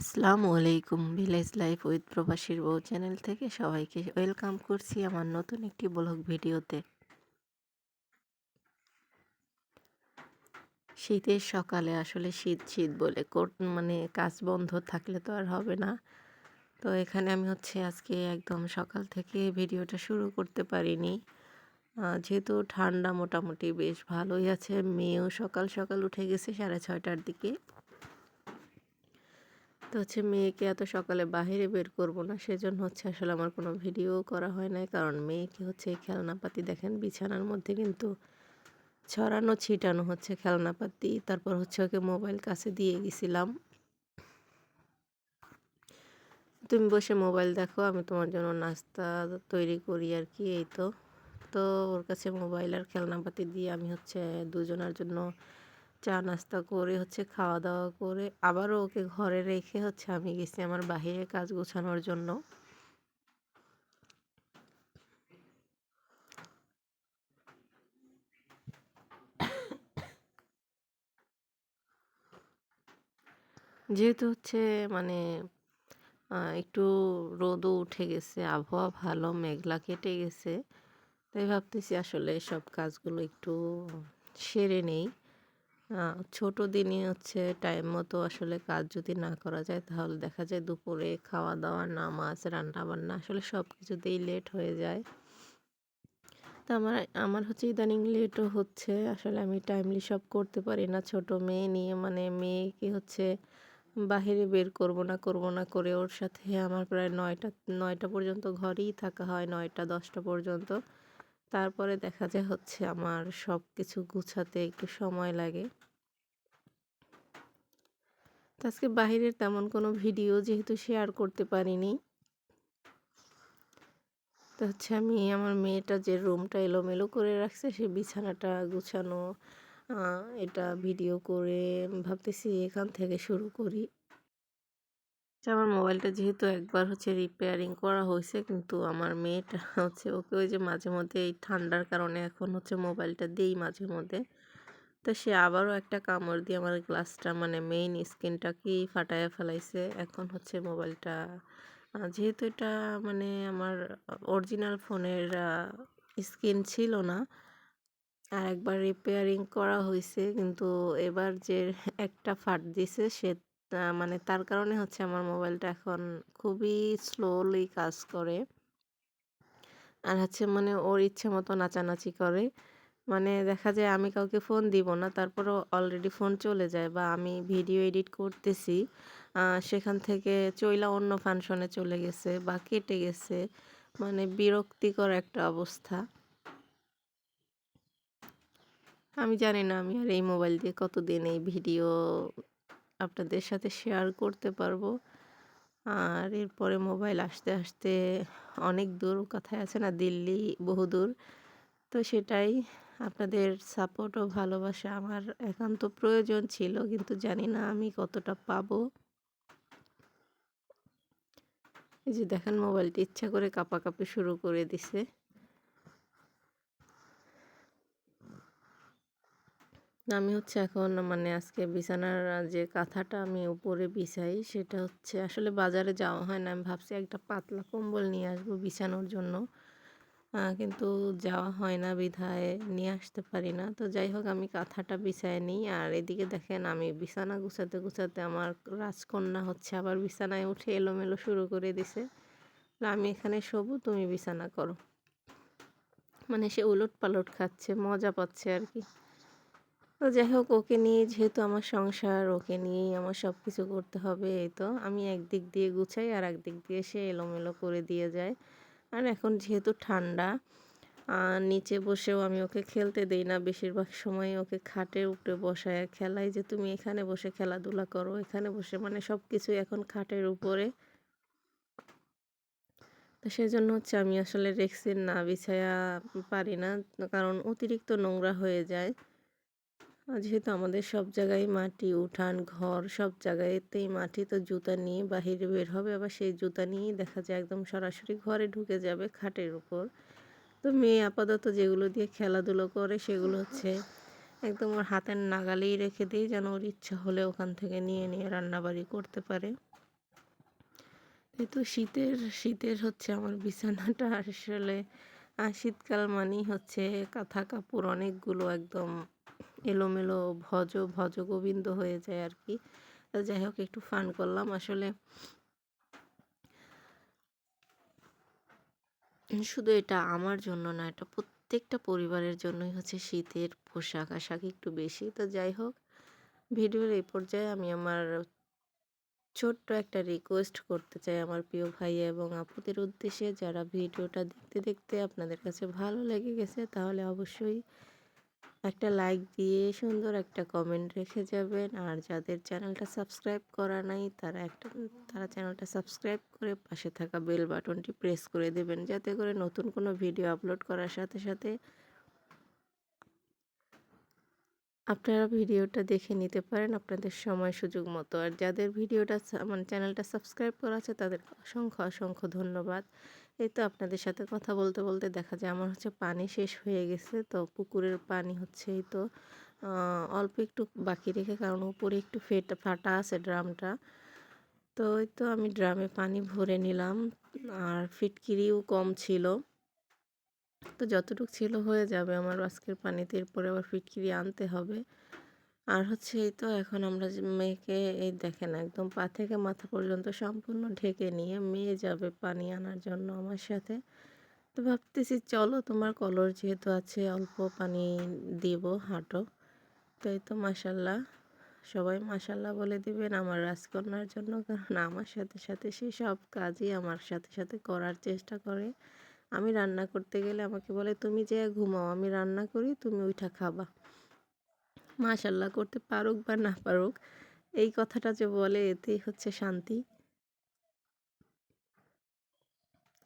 আসসালামু আলাইকুম village life with প্রবাসীর বউ চ্যানেল থেকে সবাইকে ওয়েলকাম করছি আমার নতুন একটি ব্লগ ভিডিওতে। শীতের সকালে আসলে শীত শীত বলে কোট মানে কাজ বন্ধ থাকলে তো আর হবে না। তো এখানে আমি হচ্ছে আজকে একদম সকাল থেকে ভিডিওটা শুরু করতে পারিনি। যেহেতু ঠান্ডা মোটামুটি বেশ ভালোই আছে, মেয়েও সকাল সকাল উঠে গেছে সাড়ে ছয়টার দিকে। তো হচ্ছে মেয়েকে এত সকালে বাহিরে বের করব না, সেজন্য হচ্ছে আসলে আমার কোনো ভিডিও করা হয় নাই। কারণ মেয়েকে হচ্ছে খেলনাপাতি দেখেন বিছানার মধ্যে কিন্তু ছড়ানো, ছিটানো হচ্ছে খেলনাপাতি। তারপর হচ্ছে ওকে মোবাইল কাছে দিয়ে গেছিলাম। তুমি বসে মোবাইল দেখো, আমি তোমার জন্য নাস্তা তৈরি করি আর কি, এই তো। তো ওর কাছে মোবাইল আর খেলনাপাতি দিয়ে আমি হচ্ছে দুজনের জন্য চা নাস্তা করে হচ্ছে খাওয়া দাওয়া করে আবারও ওকে ঘরে রেখে হচ্ছে আমি গেছি আমার বাহিরে কাজ গোছানোর জন্য। যেহেতু হচ্ছে মানে একটু রোদও উঠে গেছে, আবহাওয়া ভালো, মেঘলা কেটে গেছে, তাই ভাবতেছি আসলে সব কাজগুলো একটু সেরে নেই। ছোট দিনই হচ্ছে টাইম মতো আসলে কাজ যদি না করা যায়, তাহলে দেখা যায় দুপুরে খাওয়া দাওয়া নামাজ রান্না বান্না আসলে সব কিছুতেই লেট হয়ে যায়। তা আমার আমার হচ্ছে ইদানিং লেটও হচ্ছে। আসলে আমি টাইমলি সব করতে পারি না। ছোট মেয়ে নিয়ে মানে মেয়েকে হচ্ছে বাহিরে বের করব না করব না করে ওর সাথে আমার প্রায় নয়টা নয়টা পর্যন্ত ঘরেই থাকা হয়, নয়টা, দশটা পর্যন্ত। তারপরে দেখা যায় হচ্ছে আমার সব কিছু গুছাতে একটু সময় লাগে। আজকে বাহিরের তেমন কোনো ভিডিও যেহেতু শেয়ার করতে পারিনি। তো হচ্ছে আমি আমার মেয়েটা যে রুমটা এলোমেলো করে রাখছে, সে বিছানাটা গুছানো এটা ভিডিও করে ভাবতেছি এখান থেকে শুরু করি। আমার মোবাইলটা যেহেতু একবার হচ্ছে রিপেয়ারিং করা হয়েছে কিন্তু আমার মেয়েটা হচ্ছে ওকে ওই যে মাঝে মধ্যে এই ঠান্ডার কারণে এখন হচ্ছে মোবাইলটা দিই মাঝে মধ্যে। তো সে আবারও একটা কামড় দিয়ে আমার গ্লাসটা মানে মেইন স্ক্রিনটাকেই ফাটায় ফেলাইছে। এখন হচ্ছে মোবাইলটা যেহেতু এটা মানে আমার অরিজিনাল ফোনের স্ক্রিন ছিল না, আর একবার রিপেয়ারিং করা হয়েছে কিন্তু এবার যে একটা ফাট দিছে, সে মানে তার কারণে হচ্ছে আমার মোবাইলটা এখন খুবই স্লোলি কাজ করে। আর হচ্ছে মানে ওর ইচ্ছে মতো নাচানাচি করে। মানে দেখা যায় আমি কাউকে ফোন দিব না, তারপরও অলরেডি ফোন চলে যায় বা আমি ভিডিও এডিট করতেছি সেখান থেকে চইলা অন্য ফাংশনে চলে গেছে বা কেটে গেছে। মানে বিরক্তিকর একটা অবস্থা। আমি জানি না আমি আর এই মোবাইল দিয়ে কতদিন এই ভিডিও আপনাদের সাথে শেয়ার করতে পারব। আর এরপরে মোবাইল আসতে আসতে অনেক দূর কথায় আছে না, দিল্লি বহুদূর তো সেটাই আপনাদের সাপোর্ট ও ভালোবাসা আমার একান্ত প্রয়োজন ছিল, কিন্তু জানি না আমি কতটা পাবো। এই যে দেখেন মোবাইলটি ইচ্ছা করে কাঁপাকাঁপি শুরু করে দিছে। আমি হচ্ছে এখন মানে আজকে বিছানার যে কাঁথাটা আমি উপরে বিছাই সেটা হচ্ছে আসলে বাজারে যাওয়া হয় না। আমি ভাবছি একটা পাতলা কম্বল নিয়ে আসব বিছানোর জন্য। কিন্তু যাওয়া হয় না বিধায় নিয়ে আসতে পারি না। তো যাই হোক, আমি কাঁথাটা বিছায় নিই। আর এদিকে দেখেন আমি বিছানা গুছাতে গুছাতে আমার রাজকন্যা হচ্ছে আবার বিছানায় উঠে এলোমেলো শুরু করে দিছে। আমি এখানে শোবো, তুমি বিছানা করো। মানে সে উলট পালট খাচ্ছে, মজা পাচ্ছে আর কি। তো যাই হোক, ওকে নিয়ে যেহেতু আমার সংসার, ওকে নিয়েই আমার সব কিছু করতে হবে, এই তো। আমি একদিক দিয়ে গুছাই আর একদিক দিয়ে সে এলোমেলো করে দিয়ে যায়। আর এখন যেহেতু ঠান্ডা আর নিচে বসেও আমি ওকে খেলতে দেই না। বেশিরভাগ সময় ওকে খাটে উপরে বসায় খেলাই যে তুমি এখানে বসে খেলাধুলা করো, এখানে বসে মানে সব কিছুই এখন খাটের উপরে। তো সেই জন্য হচ্ছে আমি আসলে রেক্সিন না বিছায়া পারি না, কারণ অতিরিক্ত নোংরা হয়ে যায়। যেহেতু আমাদের সব জায়গায় মাটি, উঠান, ঘর, সব জায়গাতেই মাটি, তো জুতা নিয়ে বাহিরে বের হবে। আবার সেই জুতা নিয়েই দেখা যায় একদম সরাসরি ঘরে ঢুকে যাবে খাটের উপর। তো মেয়ে আপাতত যেগুলো দিয়ে খেলাধুলো করে সেগুলো হচ্ছে একদম ওর হাতের নাগালেই রেখে দিই, যেন ওর ইচ্ছা হলে ওখান থেকে নিয়ে নিয়ে রান্নাবাড়ি করতে পারে। এই তো শীতের শীতের হচ্ছে আমার বিছানাটা আসলে শীতকাল মানেই হচ্ছে কাঁথা কাপড় অনেকগুলো একদম এলোমেলো ভজ ভজ গোবিন্দ হয়ে যায় আর কি। যাই হোক, একটু ফান করলাম। আসলে শুধু এটা আমার জন্য না, এটা প্রত্যেকটা পরিবারের জন্যই হচ্ছে শীতের পোশাক, আশাক একটু বেশি। তো যাই হোক, ভিডিওর এই পর্যায়ে আমি আমার ছোট্ট একটা রিকোয়েস্ট করতে চাই আমার প্রিয় ভাই এবং আপুদের উদ্দেশ্যে। যারা ভিডিওটা দেখতে দেখতে আপনাদের কাছে ভালো লেগে গেছে, তাহলে অবশ্যই একটা লাইক দিয়ে সুন্দর একটা কমেন্ট রেখে যাবেন। আর যাদের চ্যানেলটা সাবস্ক্রাইব করা নাই, তারা একটা, তারা চ্যানেলটা সাবস্ক্রাইব করে পাশে থাকা বেল বাটনটি প্রেস করে দেবেন, যাতে করে নতুন কোনো ভিডিও আপলোড করার সাথে সাথে আপনারা ভিডিওটা দেখে নিতে পারেন আপনাদের সময়, সুযোগ মতো। আর যাদের ভিডিওটা মানে চ্যানেলটা সাবস্ক্রাইব করা আছে তাদের অসংখ্য অসংখ্য ধন্যবাদ। এই তো আপনাদের সাথে কথা বলতে বলতে দেখা যায় আমার হচ্ছে পানি শেষ হয়ে গেছে। তো পুকুরের পানি হচ্ছে এই তো অল্প একটু বাকি রেখে, কারণ উপরে একটু ফেটা, ফাটা আছে ড্রামটা। তো ওই তো আমি ড্রামে পানি ভরে নিলাম, আর ফিটকিরিও কম ছিল। তো যতটুকু ছিল হয়ে যাবে আমার আজকের পানিতে, এরপরে আবার ফিটকিরি আনতে হবে। আর হচ্ছে এই তো এখন আমরা মেয়েকে এই দেখেন একদম পা থেকে মাথা পর্যন্ত সম্পূর্ণ ঢেকে নিয়ে মেয়ে যাবে পানি আনার জন্য আমার সাথে। তো ভাবতেছি চলো তোমার কলর যেহেতু আছে, অল্প পানি দিব হাঁটো। তো এই তো মাসাল্লাহ সবাই মাসাল্লাহ বলে দিবেন আমার রাজকন্যার জন্য, কারণ আমার সাথে সাথে সে সব কাজই আমার সাথে সাথে করার চেষ্টা করে। আমি রান্না করতে গেলে আমাকে বলে, তুমি যে ঘুমাও, আমি রান্না করি, তুমি ওইটা খাবা। মাশাল্লাহ, করতে পারুক বা না পারুক, এই কথাটা যে বলে এতেই হচ্ছে শান্তি।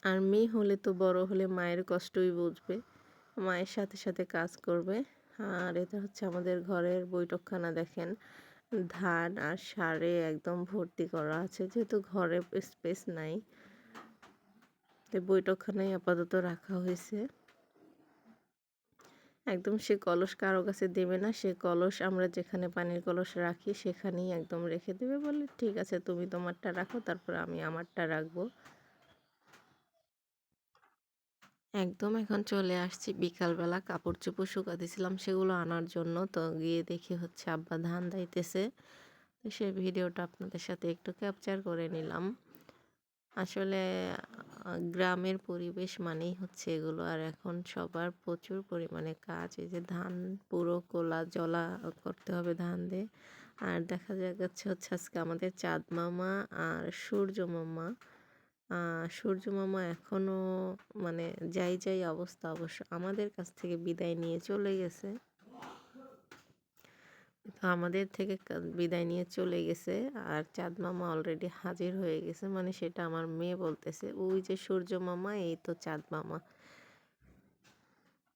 আর মেয়ে হলে তো বড় হলে মায়ের কষ্টই বুঝবে, মায়ের সাথে সাথে কাজ করবে। আর এটা হচ্ছে আমাদের ঘরের বৈঠকখানা দেখেন, ধান আর সারে একদম ভর্তি করা আছে, যেহেতু ঘরে স্পেস নাই। তো বৈঠকখানায় আপাতত রাখা হয়েছে। একদম সে কলস কারও কাছে দেবে না, সে কলস আমরা যেখানে পানির কলস রাখি সেখানেই একদম রেখে দেবে বলে, ঠিক আছে, তুমি তোমারটা রাখো, তারপর আমি আমারটা রাখব। একদম এখন চলে আসছি, বিকালবেলা কাপড় চোপড় শুকাতেছিলাম সেগুলো আনার জন্য। তো গিয়ে দেখি হচ্ছে আব্বা ধান দাইতেছে। তো সেই ভিডিওটা আপনাদের সাথে একটু ক্যাপচার করে নিলাম। আসলে গ্রামের পরিবেশ মানেই হচ্ছে এগুলো। আর এখন সবার প্রচুর পরিমাণে কাজ, এই যে ধান পুরো কোলা জলা করতে হবে ধান দিয়ে। আর দেখা যাচ্ছে হচ্ছে আজকে আমাদের চাঁদ মামা আর সূর্য মামা। সূর্য মামা এখনও মানে যাই যাই অবস্থা, অবশ্য আমাদের কাছ থেকে বিদায় নিয়ে চলে গেছে। আমাদের থেকে বিদায় নিয়ে চলে গেছে। আর চাঁদ মামা অলরেডি হাজির হয়ে গেছে। মানে সেটা আমার মেয়ে বলতেছে, ওই যে সূর্য মামা, এই তো চাঁদ মামা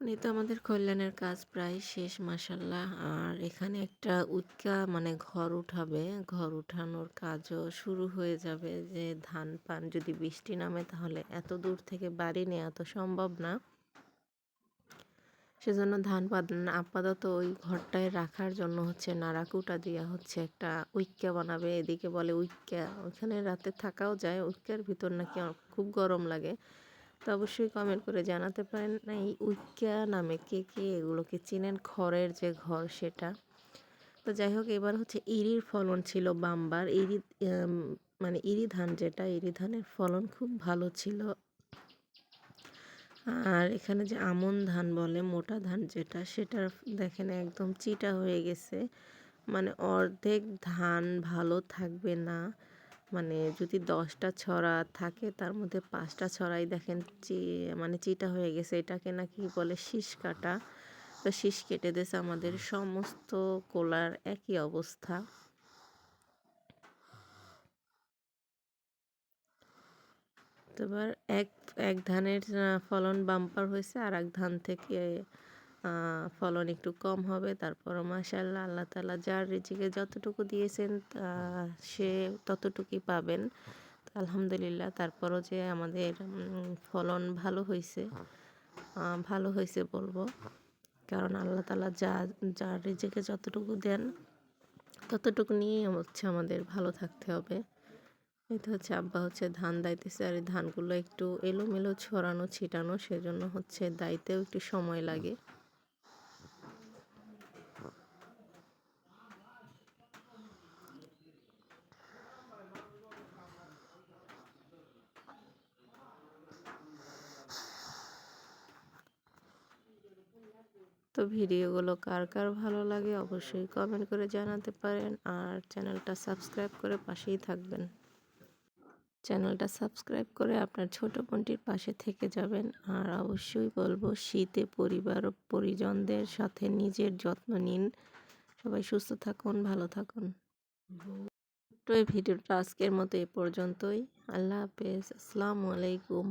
মানে তো আমাদের কল্যাণের কাজ প্রায় শেষ মাসাল্লাহ আর এখানে একটা উৎকা মানে ঘর উঠাবে। ঘর উঠানোর কাজও শুরু হয়ে যাবে যে ধান পান যদি বৃষ্টি নামে, তাহলে এত দূর থেকে বাড়ি নেওয়া তো সম্ভব না। সেজন্য ধান আপাতত ওই ঘরটায় রাখার জন্য হচ্ছে নাড়াকুটা দেওয়া হচ্ছে। একটা উইক্কা বানাবে, এদিকে বলে উইক্কা ওইখানে রাতে থাকাও যায় উইক্কার ভিতর নাকি খুব গরম লাগে। তো অবশ্যই কমেন্ট করে জানাতে পারেন না, এই উইক্কা নামে কে কে এগুলোকে চিনেন? খড়ের যে ঘর সেটা। তো যাই হোক, এবার হচ্ছে ইরির ফলন ছিল বাম্বার। ইরি মানে ইরি ধান যেটা, ইরি ধানের ফলন খুব ভালো ছিল। আর এখানে যে আমন ধান বলে, মোটা ধান যেটা সেটা দেখেন একদম চিটা হয়ে গেছে। মানে অর্ধেক ধান ভালো থাকবে না। মানে যদি দশটা ছড়া থাকে, তার মধ্যে পাঁচটা ছড়াই দেখেন চি মানে চিটা হয়ে গেছে। এটাকে নাকি বলে শীষ কাটা। তো শীষ কেটে দিয়েছে আমাদের সমস্ত কোলার একই অবস্থা। এবার এক এক ধানের ফলন বাম্পার হয়েছে, আর এক ধান থেকে ফলন একটু কম হবে। তারপরও মাশাল্লাহ আল্লাহ তালা যার রিজিকে যতটুকু দিয়েছেন সে ততটুকুই পাবেন। আলহামদুলিল্লাহ, তারপরও যে আমাদের ফলন ভালো হয়েছে ভালো হয়েছে বলব। কারণ আল্লাহ তালা যা, যার রিজিকে যতটুকু দেন, ততটুকু নিয়েই হচ্ছে আমাদের ভালো থাকতে হবে। এটা হচ্ছে আব্বা হচ্ছে ধান দাইতেছে আর এই ধানগুলো একটু এলোমেলো ছড়ানো, ছিটানো, সেজন্য হচ্ছে দাইতেও একটু সময় লাগে। তো ভিডিওগুলো কার কার ভালো লাগে অবশ্যই কমেন্ট করে জানাতে পারেন আর চ্যানেলটা সাবস্ক্রাইব করে পাশেই থাকবেন। চ্যানেলটা সাবস্ক্রাইব করে আপনার ছোট বোনটির পাশে থেকে যাবেন। আর অবশ্যই বলব, শীতে পরিবার ও পরিজনদের সাথে নিজের যত্ন নিন। সবাই সুস্থ থাকুন, ভালো থাকুন। তো এই ভিডিওটা আজকের মতো এ পর্যন্তই। আল্লাহ হাফেজ। আসসালামু আলাইকুম।